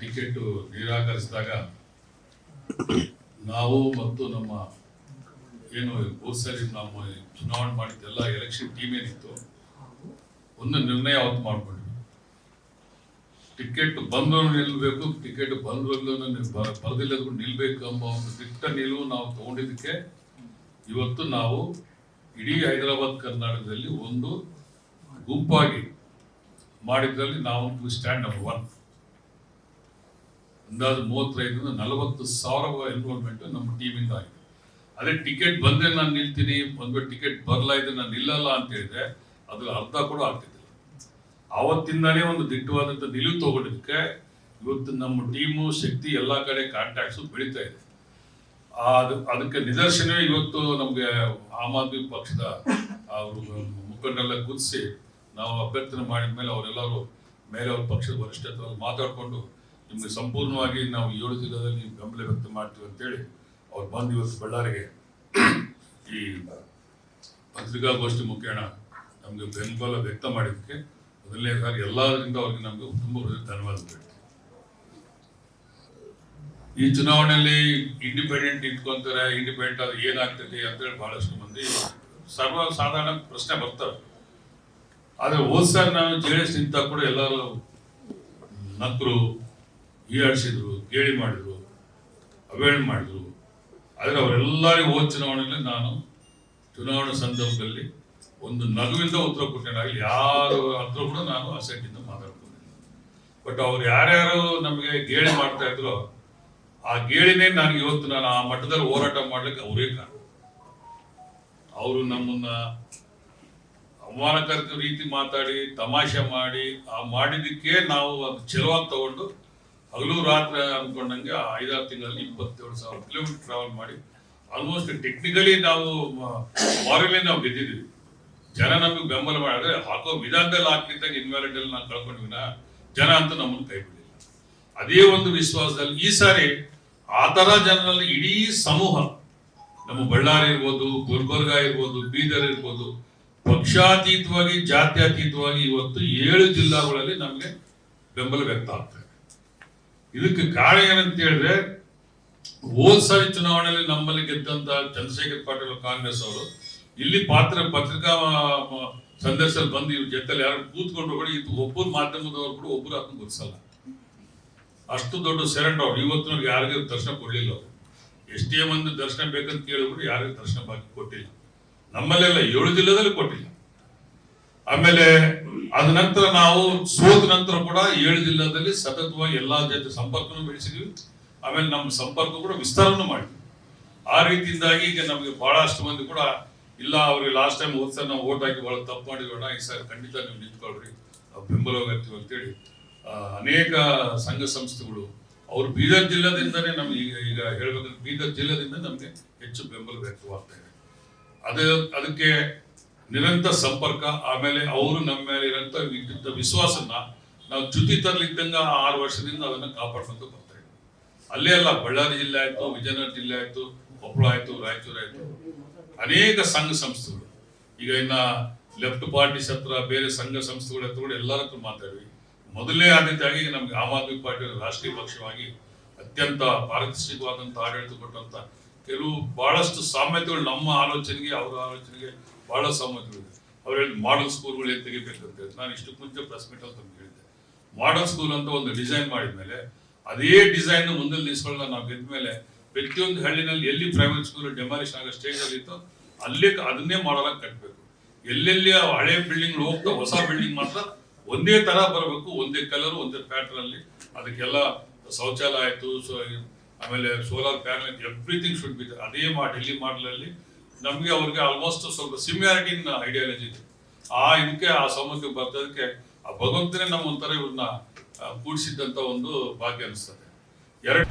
Ticket ನಿರಾಕರಿಸಿದಾಗ ನಾವು ಮತ್ತು ನಮ್ಮ ಏನು ಹೋದ್ ನಾವು ಚುನಾವಣೆ ಮಾಡಿದ್ದೆಲ್ಲ ಎಲೆಕ್ಷನ್ ಟೀಮ್ ಏನಿತ್ತು, ಒಂದು ನಿರ್ಣಯ ಅವತ್ತು ಮಾಡ್ಕೊಂಡ್ವಿ. ಟಿಕೆಟ್ ಬಂದವರು ನಿಲ್ಬೇಕು, ಟಿಕೆಟ್ ಬಂದವರು ಬರದಿಲ್ಲದ್ರು ನಿಲ್ಬೇಕು ಎಂಬ ಒಂದು ದಿಟ್ಟ ನಿಲುವು ನಾವು ತಗೊಂಡಿದ್ದಕ್ಕೆ ಇವತ್ತು ನಾವು ಇಡೀ ಹೈದರಾಬಾದ್, ಕರ್ನಾಟಕದಲ್ಲಿ ಒಂದು ಗುಂಪಾಗಿ ಮಾಡಿದ್ರಲ್ಲಿ ನಾವು ಸ್ಟ್ಯಾಂಡ್ ನಂಬರ್ ಒನ್ ಅಂದಾಜು ಮೂವತ್ತೈದರಿಂದ ನಲವತ್ತು ಸಾವಿರ ಎನ್ರೋಲ್ಮೆಂಟ್ ನಮ್ಮ ಟೀಮಿಂದ ಆಗಿದೆ. ಅದೇ ಟಿಕೆಟ್ ಬಂದ್ರೆ ನಾನು ನಿಲ್ತೀನಿ, ಒಂದು ಟಿಕೆಟ್ ಬರಲ್ಲ ಇದ್ರೆ ನಾನು ನಿಲ್ಲಲ್ಲ ಅಂತ ಹೇಳಿದ್ರೆ ಅದ್ರ ಅರ್ಧ ಕೂಡ ಆಗ್ತಿದ್ದಿಲ್ಲ. ಆವತ್ತಿಂದಾನೇ ಒಂದು ದಿಟ್ಟವಾದಂಥ ನಿಲುವು ತಗೊಂಡಿದ್ದಕ್ಕೆ ಇವತ್ತು ನಮ್ಮ ಟೀಮು ಶಕ್ತಿ ಎಲ್ಲ ಕಡೆ ಕಾಂಟ್ಯಾಕ್ಟ್ಸು ಬೆಳೀತಾ ಇದೆ. ಅದು ಅದಕ್ಕೆ ನಿದರ್ಶನವೇ ಇವತ್ತು ನಮಗೆ ಆಮ್ ಆದ್ಮಿ ಪಕ್ಷದ ಅವರು ಮುಖಂಡರೆಲ್ಲ ಕುದಿಸಿ ನಾವು ಅಭ್ಯರ್ಥನೆ ಮಾಡಿದ ಮೇಲೆ ಅವರೆಲ್ಲರೂ ಮೇಲೆ ಅವ್ರ ಪಕ್ಷದ ವರಿಷ್ಠ ಮಾತಾಡ್ಕೊಂಡು ಮಾತಾಡಿಕೊಂಡು ನಿಮಗೆ ಸಂಪೂರ್ಣವಾಗಿ ನಾವು ಏಳು ಜಿಲ್ಲೆಯಲ್ಲಿ ಬೆಂಬಲ ವ್ಯಕ್ತ ಮಾಡ್ತೀವಿ ಅಂತೇಳಿ ಅವ್ರು ಬಂದು ಇವತ್ತು ಬಳ್ಳಾರಿಗೆ ಈ ಪತ್ರಿಕಾಗೋಷ್ಠಿ ಮುಖೇಣ ನಮಗೆ ಬೆಂಬಲ ವ್ಯಕ್ತ ಮಾಡಿದ್ದಕ್ಕೆ ಮೊದಲನೇ ಸಾರಿ ಎಲ್ಲರಿಂದ ಅವ್ರಿಗೆ ನಮಗೆ ತುಂಬ ಧನ್ಯವಾದ ಈ ಚುನಾವಣೆಯಲ್ಲಿ ಇಂಡಿಪೆಂಡೆಂಟ್ ಇಟ್ಕೊಂತಾರೆ ಇಂಡಿಪೆಂಡೆಂಟ್ ಆದ್ರೆ ಏನಾಗ್ತದೆ ಅಂತೇಳಿ ಬಹಳಷ್ಟು ಮಂದಿ ಸರ್ವ ಸಾಧಾರಣ ಪ್ರಶ್ನೆ ಬರ್ತವೆ. ಆದ್ರೆ ಹೋದ್ ಸರ್ ನಾವು ಜೆ ಎಸ್ ನಿಂತ ಕೂಡ ಎಲ್ಲರೂ ನಕ್ಕರು ಹೀಯಾಡಿಸಿದ್ರು ಗೇಳಿ ಮಾಡಿದ್ರು ಅವೇಳ್ ಮಾಡಿದ್ರು. ಆದರೆ ಅವರೆಲ್ಲರಿಗೂ ಹೋದ ಚುನಾವಣೆಯಲ್ಲಿ ನಾನು ಚುನಾವಣಾ ಸಂದರ್ಭದಲ್ಲಿ ಒಂದು ನಗುವಿಂದ ಉತ್ತರ ಕೊಟ್ಟೇನಾಗಲಿ ಯಾರು ಹತ್ರ ಕೂಡ ನಾನು ಅಸೆಂಟಿಂದ ಮಾತಾಡ್ಕೊಂಡಿಲ್ಲ. ಬಟ್ ಅವ್ರು ಯಾರ್ಯಾರು ನಮಗೆ ಗೇಳಿ ಮಾಡ್ತಾ ಇದ್ರು, ಆ ಗೇಳಿನೇ ನನಗೆ ಇವತ್ತು ನಾನು ಆ ಮಟ್ಟದಲ್ಲಿ ಹೋರಾಟ ಮಾಡ್ಲಿಕ್ಕೆ ಅವರೇ ಕಾರಣ. ಅವರು ನಮ್ಮನ್ನ ಅವಮಾನಕರ ರೀತಿ ಮಾತಾಡಿ, ತಮಾಷೆ ಮಾಡಿ, ಆ ಮಾಡಿದ್ದಕ್ಕೆ ನಾವು ಅದು ಚೆಲುವಾಗಿ ತಗೊಂಡು ಹಗಲು ರಾತ್ರಿ ಅಂದ್ಕೊಂಡಂಗೆ ಐದಾರು ತಿಂಗಳಲ್ಲಿ ಇಪ್ಪತ್ತೇಳು ಸಾವಿರ ಕಿಲೋಮೀಟರ್ ಟ್ರಾವೆಲ್ ಮಾಡಿ ಆಲ್ಮೋಸ್ಟ್ ಟೆಕ್ನಿಕಲಿ ನಾವು ವಾರಲ್ಲಿ ನಾವು ಗೆದ್ದಿದ್ದೀವಿ. ಜನ ನಮಗೆ ಬೆಂಬಲ ಮಾಡಿದ್ರೆ ಹಾಕೋ ವಿಧಾನದಲ್ಲಿ ಹಾಕಿದ್ದಾಗ ಇನ್ವ್ಯಾಲಿಡ್ ಅಲ್ಲಿ ನಾವು ಕಳ್ಕೊಂಡಿವಿನ ಜನ ಅಂತ ನಮ್ಮನ್ನು ಕೈ ಬಿಡಲಿಲ್ಲ. ಅದೇ ಒಂದು ವಿಶ್ವಾಸದಲ್ಲಿ ಈ ಸಾರಿ ಆ ಥರ ಜನರಲ್ಲಿ ಇಡೀ ಸಮೂಹ, ನಮ್ಮ ಬಳ್ಳಾರಿ ಇರ್ಬೋದು, ಗುಲ್ಬರ್ಗ ಇರ್ಬೋದು, ಬೀದರ್ ಇರ್ಬೋದು, ಪಕ್ಷಾತೀತವಾಗಿ, ಜಾತ್ಯತೀತವಾಗಿ ಇವತ್ತು ಏಳು ಜಿಲ್ಲಾಗಳಲ್ಲಿ ನಮಗೆ ಬೆಂಬಲ ವ್ಯಕ್ತ ಆಗ್ತಾ ಇದೆ. ಇದಕ್ಕೆ ಕಾರಣ ಏನಂತ ಹೇಳಿದ್ರೆ, ಹೋದ್ ಸಾರಿ ಚುನಾವಣೆಯಲ್ಲಿ ನಮ್ಮಲ್ಲಿ ಗೆದ್ದಂತ ಚಂದ್ರಶೇಖರ್ ಪಾಟೀಲ್ ಕಾಂಗ್ರೆಸ್ ಅವರು, ಇಲ್ಲಿ ಪಾತ್ರ ಪತ್ರಿಕಾ ಸಂದರ್ಶನ ಬಂದು ಇವ್ರ ಜೊತೆಲಿ ಯಾರು ಕೂತ್ಕೊಂಡು ಹೋಗಿ ಇದು ಒಬ್ಬರು ಮಾಧ್ಯಮದವರು ಕೂಡ ಒಬ್ಬರು ಅದನ್ನು ಗೊತ್ತಿಸಲ್ಲ ಅಷ್ಟು ದೊಡ್ಡ ಸೆರೆಂಡ್ ಅವ್ರು ಇವತ್ತಿನವ್ರಿಗೆ ಯಾರಿಗೂ ದರ್ಶನ ಕೊಡ್ಲಿಲ್ಲ ಅವರು. ಎಷ್ಟೇ ಮಂದಿ ದರ್ಶನ ಬೇಕಂತ ಕೇಳಿದ್ರು ಯಾರಿಗೂ ದರ್ಶನ ಬಾಕಿ ಕೊಟ್ಟಿಲ್ಲ. ನಮ್ಮಲ್ಲೆಲ್ಲ ಏಳು ಜಿಲ್ಲೆದಲ್ಲಿ ಕೊಟ್ಟಿಲ್ಲ. ಆಮೇಲೆ ಅದ ನಂತರ ನಾವು ಸೋತ ನಂತರ ಕೂಡ ಏಳು ಜಿಲ್ಲಾದಲ್ಲಿ ಸತತವಾಗಿ ಎಲ್ಲಾ ಜೊತೆ ಸಂಪರ್ಕನೂ ಬೆಳೆಸಿದ್ವಿ. ಆಮೇಲೆ ನಮ್ಮ ಸಂಪರ್ಕ ಕೂಡ ವಿಸ್ತಾರನೂ ಮಾಡಿದ್ವಿ. ಆ ರೀತಿಯಿಂದಾಗಿ ಈಗ ನಮಗೆ ಬಹಳಷ್ಟು ಮಂದಿ ಕೂಡ ಇಲ್ಲ ಅವ್ರಿಗೆ ಲಾಸ್ಟ್ ಟೈಮ್ ಹೋದ್ ಸಲ ನಾವು ಓಟ್ ಹಾಕಿ ಬಹಳ ತಪ್ಪು ಮಾಡಿರೋಣ ಈ ಸರ್ ಖಂಡಿತ ನೀವು ನಿಂತ್ಕೊಳ್ರಿ. ವ್ಯಕ್ತಿ ಅಂತೇಳಿ ಅನೇಕ ಸಂಘ ಸಂಸ್ಥೆಗಳು, ಅವರು ಬೀದರ್ ಜಿಲ್ಲಾದಿಂದನೇ ನಮ್ಗೆ ಈಗ ಈಗ ಹೇಳ್ಬೇಕಂದ್ರೆ ಬೀದರ್ ಜಿಲ್ಲಾದಿಂದ ನಮಗೆ ಹೆಚ್ಚು ಬೆಂಬಲ ವ್ಯಕ್ತವಾಗ್ತಾ ಇದೆ. ಅದು, ಅದಕ್ಕೆ ನಿರಂತರ ಸಂಪರ್ಕ, ಆಮೇಲೆ ಅವರು ನಮ್ಮ ಮೇಲೆ ಇರೋಂಥ ವಿದ್ಯುತ್ ವಿಶ್ವಾಸನ ನಾವು ಚ್ಯುತಿ ತರಲಿದ್ದಂಗ ಆರು ವರ್ಷದಿಂದ ಅದನ್ನ ಕಾಪಾಡ್ಕೊಂತ ಬರ್ತಾ ಇದ್ದೀವಿ ಅಲ್ಲೇ ಅಲ್ಲ, ಬಳ್ಳಾರಿ ಜಿಲ್ಲೆ ಆಯ್ತು, ವಿಜಯನಗರ ಜಿಲ್ಲೆ ಆಯ್ತು ಕೊಪ್ಪಳ ಆಯ್ತು, ರಾಯಚೂರು ಆಯ್ತು. ಅನೇಕ ಸಂಘ ಸಂಸ್ಥೆಗಳು. ಈಗ ಇನ್ನ ಲೆಫ್ಟ್ ಪಾರ್ಟಿ ಹತ್ರ ಬೇರೆ ಸಂಘ ಸಂಸ್ಥೆಗಳ ಹತ್ರ ಕೂಡ ಎಲ್ಲರ ಹತ್ರ ಮಾತಾಡಿವಿ. ಮೊದಲನೇ ಆದ್ಯತೆಯಾಗಿ ನಮ್ಗೆ ಆಮ್ ಆದ್ಮಿ ಪಾರ್ಟಿ ರಾಷ್ಟ್ರೀಯ ಪಕ್ಷವಾಗಿ ಅತ್ಯಂತ ಪಾರದರ್ಶಕವಾದಂತಹ ಆಡಳಿತ ಕೊಟ್ಟಂತ ಕೆಲವು ಬಹಳಷ್ಟು ಸಾಮ್ಯತೆಗಳು ನಮ್ಮ ಆಲೋಚನೆಗೆ, ಅವರ ಆಲೋಚನೆಗೆ ಬಹಳ ಸಾಮರ್ಥ್ಯಗಳಿದೆ ಅವ್ರು ಮಾಡಲ್ ಸ್ಕೂಲ್ಗಳು ಏನ್ ತೆಗಿಬೇಕಂತ? ನಾನು ಇಷ್ಟು ಮುಂಚೆ ಪ್ರೆಸ್ ಮೀಟ್ ತಂದು ಹೇಳಿದ್ದೆ ಮಾಡಲ್ ಸ್ಕೂಲ್ ಅಂತ ಒಂದು ಡಿಸೈನ್ ಮಾಡಿದ್ಮೇಲೆ ಅದೇ ಡಿಸೈನ್ ಮುಂದೆ ನಿಲ್ಸ್ಕೊಳ್ಳ ನಾವು ಗೆದ್ದ ಮೇಲೆ ಪ್ರತಿಯೊಂದು ಹಳ್ಳಿನಲ್ಲಿ ಎಲ್ಲಿ ಪ್ರೈವೇಟ್ ಸ್ಕೂಲ್ ಡೆಮಾಲಿಷನ್ ಆಗೋ ಸ್ಟೇಜ್ ಅಲ್ಲಿ ಇತ್ತು ಅಲ್ಲೇ ಅದನ್ನೇ ಮಾಡಲಾಗಿ ಕಟ್ಟಬೇಕು ಎಲ್ಲೆಲ್ಲಿ ಹಳೆ ಬಿಲ್ಡಿಂಗ್ ಹೋಗ್ತಾ ಹೊಸ ಬಿಲ್ಡಿಂಗ್ ಮಾತ್ರ ಒಂದೇ ತರ ಬರಬೇಕು, ಒಂದೇ ಕಲರ್ ಒಂದೇ ಪ್ಯಾಟರ್ನ್ ಅಲ್ಲಿ ಅದಕ್ಕೆಲ್ಲ ಶೌಚಾಲಯ ಆಯಿತು ಆಮೇಲೆ solar panel everything should be ಅದೇ ಮಾ ಡೆಲ್ಲಿ ಮಾಡಲ್ ಅಲ್ಲಿ ನಮಗೆ ಅವ್ರಿಗೆ ಆಲ್ಮೋಸ್ಟ್ ಸ್ವಲ್ಪ ಸಿಮಿಯಾರಿಟಿ ಇನ್ ಐಡಿಯಾಲಜಿ ಇದೆ. ಆ ಇದಕ್ಕೆ, ಆ ಸಮಸ್ಯೆ ಬರ್ತದಕ್ಕೆ ಆ ಭಗವಂತನೇ ನಮ್ಮ ಒಂಥರ ಇವ್ರನ್ನ ಕೂಡಿಸಿದ್ದಂಥ ಒಂದು ಭಾಗ್ಯ ಅನಿಸ್ತದೆ ಎರಡು